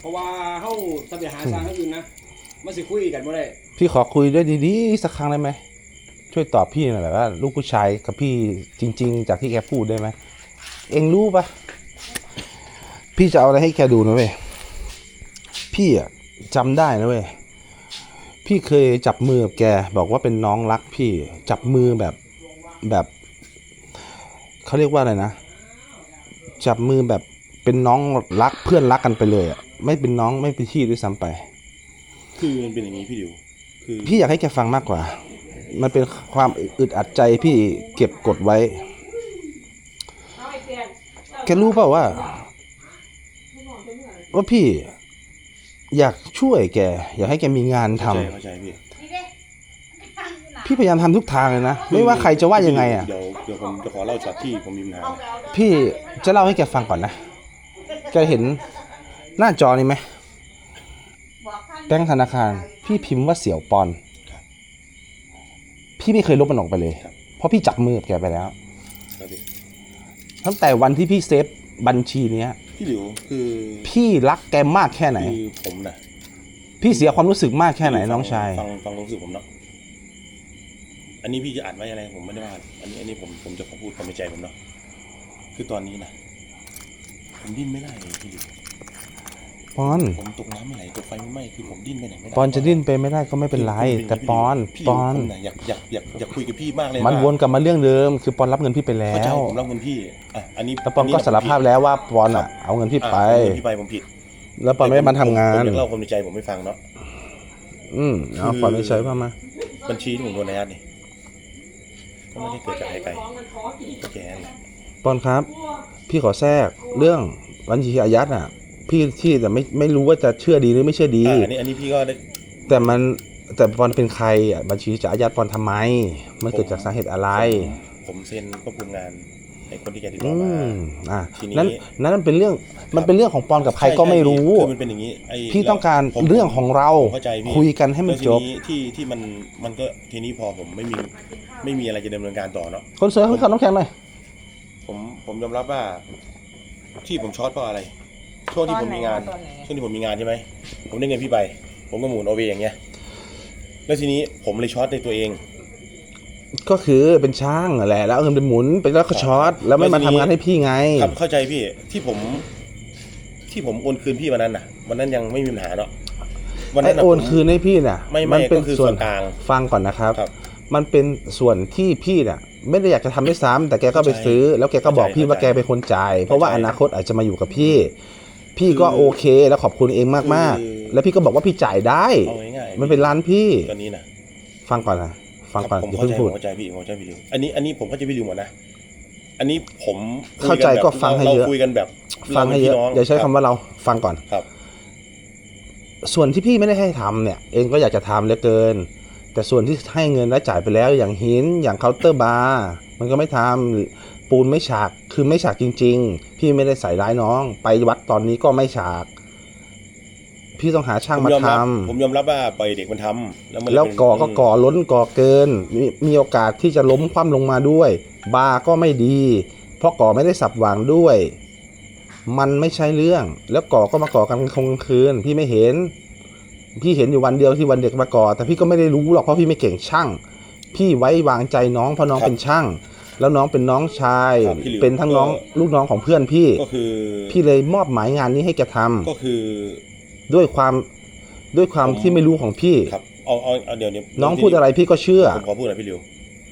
เพราะว่าเฮาถ้าไปหาสร้างเฮาอื่นนะมันสิคุยกันบ่ได้พี่ขอคุยด้วยดีๆสักครั้งได้ไหมช่วยตอบพี่หน่อยว่า ลูกผู้ชายกับพี่จริง ๆ จากที่แกพูดได้ไหมเองรู้ปะพี่จะเอาอะไรให้แกดูนะเว้ยพี่อะจำได้นะเว้ยพี่เคยจับมือกับแกบอกว่าเป็นน้องรักพี่จับมือแบบแบบเขาเรียกว่าอะไรนะ จับมือแบบ เป็นน้องรักเพื่อนรักกันไปเลยอะไม่เป็นน้องไม่เป็นพี่ด้วยซ้ำไป คือมันเป็นอย่างนี้พี่ดิวคือพี่อยากให้แกฟังมากกว่า มันเป็นความอึดอัดใจพี่เก็บกดไว้ แกรู้เปล่าว่า ว่าพี่ อยากช่วยแก อยากให้แกมีงานทำเข้าใจเข้าใจพี่พี่พยายามทำทุกทางเลยนะ ไม่ว่าใครจะว่ายังไงอะ เดี๋ยวเดี๋ยวผมจะขอเล่าช็อตที่ผมมีปัญหาพี่จะเล่าให้แกฟังก่อนนะ แกเห็นหน้าจอนี้ไหมแบงค์ธนาคาร พี่พิมพ์ว่าเสี่ยวปอน พี่ไม่เคยลบมันออกไปเลย เพราะพี่จับมือกับแกไปแล้วครับพี่ตั้งแต่วันที่พี่เซฟบัญชีเนี้ย พี่ดิวคือพี่รักแกมากแค่ไหน คือผมนะพี่เสียความรู้สึกมากแค่ไหนฟัน้องชาย ฟังฟังความรู้สึกผมเนาะอันนี้พี่จะอ่านไว้อะไรผมไม่ได้ว่าอันนี้อันนี้ผมผมจะขอพูดความในใจผมเนาะคือตอนนี้นะ ผมดิ้นไม่ได้เลยพี่ดิวปอน ผมตกน้ำไม่ไหลตกไฟไม่ไหม้คือผมดิ้นไปไหนไม่ได้ปอนจะดิ้นไปไม่ได้ก็ไม่เป็นไรคือแต่ปอน พี่ปดิวอน ผมน่ะอยากอยากอยากอยากคุยกับพี่มากเลยมันวนกลับมาเรื่องเดิม คือปอนรับเงินพี่ไปแล้เข้าใจว ผมรับเงินพี่อะอันนี้แล้วปอนก็สารภาพแล้วว่าปอนอะเอาเงินพี่ไป อะเอาเงินพี่ไปผมผิดแล้วปอนไม่ได้มาทำงาน ผมอยากเล่าความในใจผมไม่ฟังเนาะ อืมเอาปอนไม่ใช่ป่ะมา บัญชีที่ผมโดนในยัดนี่ก็ไม่ได้เกิดจากใครไกลก็แกนี่ปอนครับ พี่ขอแทรก เรื่องบัญชีอายัดอะ พี่ที่แต่ไม่ไม่รู้ว่าจะเชื่อดีหรือไม่เชื่อดี อะอันนี้อันนี้พี่ก็ได้ แต่มันแต่ปอนเป็นใครอะบัญชีจะอายัดปอนทำไม มันเกิดจากสาเหตุอะไร ผมผมเซ็นควบคุมงานให้คนที่แกติดต่อือมา มอะทีนี้ นั้นนั้นมันเป็นเรื่องมันเป็นเรื่องของปอนกับใครก็ไม่รู้ คือมันเป็นอย่างนี้ไอ้พี่ต้องการผม เรื่องของเราผมเข้าใจพี่ คุยกันให้มันแล้วทีจบที่ที่มันมันก็ทีนี้พอผมไม่มีไม่มีอะไรจะดำเนินการต่อเนาะคนสวยเขาขับน้ำแข็งหน่อยผมผมยอมรับว่า ที่ผมช็อตเพราะอะไร ช่วงที่ผมมีงาน ตอนไหนช่วงที่ผมมีงานใช่ไหม ผมได้เงินพี่ไป ผมก็หมุนโอเวอย่างเงี้ย แล้วทีนี้ผมเลยช็อตในตัวเอง ก็คือเป็นช่างนั่นแหละแล้วเอาเงินไปหมุนไปแล้วก็ช็อตแล้วไม่มาทำงานให้พี่ไง ครับเข้าใจพี่ที่ผม ที่ผมโอนคืนพี่วันนั้นน่ะ วันนั้นยังไม่มีปัญหาเนาะวันไอนั้นน่ะโอนผม คืนให้พี่น่ะไม่ไม่เป็นก็คือส่วนส่วนกลางฟังก่อนนะครับ ครับ มันเป็นส่วนที่พี่น่ะ ไม่ได้อยากจะทำด้วยซ้ำแต่แกก็ไปซื้อ แล้วแกก็บอกพี่ว่าแกเป็นคนจ่ายเพราะว่าอนาคตอาจจะมาอยู่กับพี่ พี่ก็โอเคแล้วขอบคุณเองมากๆ แล้วพี่ก็บอกว่าพี่จ่ายได้เอาง่ายๆมันเป็นร้านพี่ตอนนี้นะฟังก่อนนะฟังก่อนผมอย่าเข้าเพิ่งใจพูผดมเข้าใจพี่ผมเข้าใจพี่ริวอันนี้อันนี้ผมเข้าใจพี่ริวหมดนะอันนี้ผมคุยเข้าใจนแบบก็ฟังให้เยอะราคุยกันแบบฟังให้เยอะราป็นพี่น้อย่าใช้คำว่าเราฟังก่อนครับ ส่วนที่พี่ไม่ได้ให้ทำเนี่ย เองก็อยากจะทำเหลือเกิน แต่ส่วนที่ให้เงินและจ่ายไปแล้วอย่างหินอย่างเคาน์เตอร์บาร์มันก็ไม่ทำปูนไม่ฉากคือไม่ฉากจริง ๆ พี่ไม่ได้ใส่ร้ายน้อง ไปวัดตอนนี้ก็ไม่ฉาก พี่ต้องหาช่างผมมายอมรับทำผมยอมรับว่าปล่อยเด็กมันทำแล้วมันเยแล้วเป็นก่อก็ก่อล้นก่อเกินมีมีโอกาสที่จะล้มคว่ำลงมาด้วย บาร์ก็ไม่ดี เพราะก่อไม่ได้สับวางด้วย มันไม่ใช่เรื่อง แล้วก่อก็มาก่อกันกลางคืนพี่ไม่เห็น พี่เห็นอยู่วันเดียวที่วันเด็กมาก่อ แต่พี่ก็ไม่ได้รู้หรอกเพราะพี่ไม่เก่งช่าง พี่ไว้วางใจน้องเพราะน้องเป็นช่าง แล้วน้องเป็นน้องชาย ครับพี่หลิวเป็นทั้งน้องลูกน้องของเพื่อนพี่ ก็คือพี่เลยมอบหมายงานนี้ให้แกทำก็คือ ด้วยความด้วยความผม ที่ไม่รู้ของพี่ ครับเอาเอาเอาเดี๋ยวเดี๋ยวน้องพูดอะไรพี่ก็เชื่อ ผมขอพูดหน่อยพี่ริว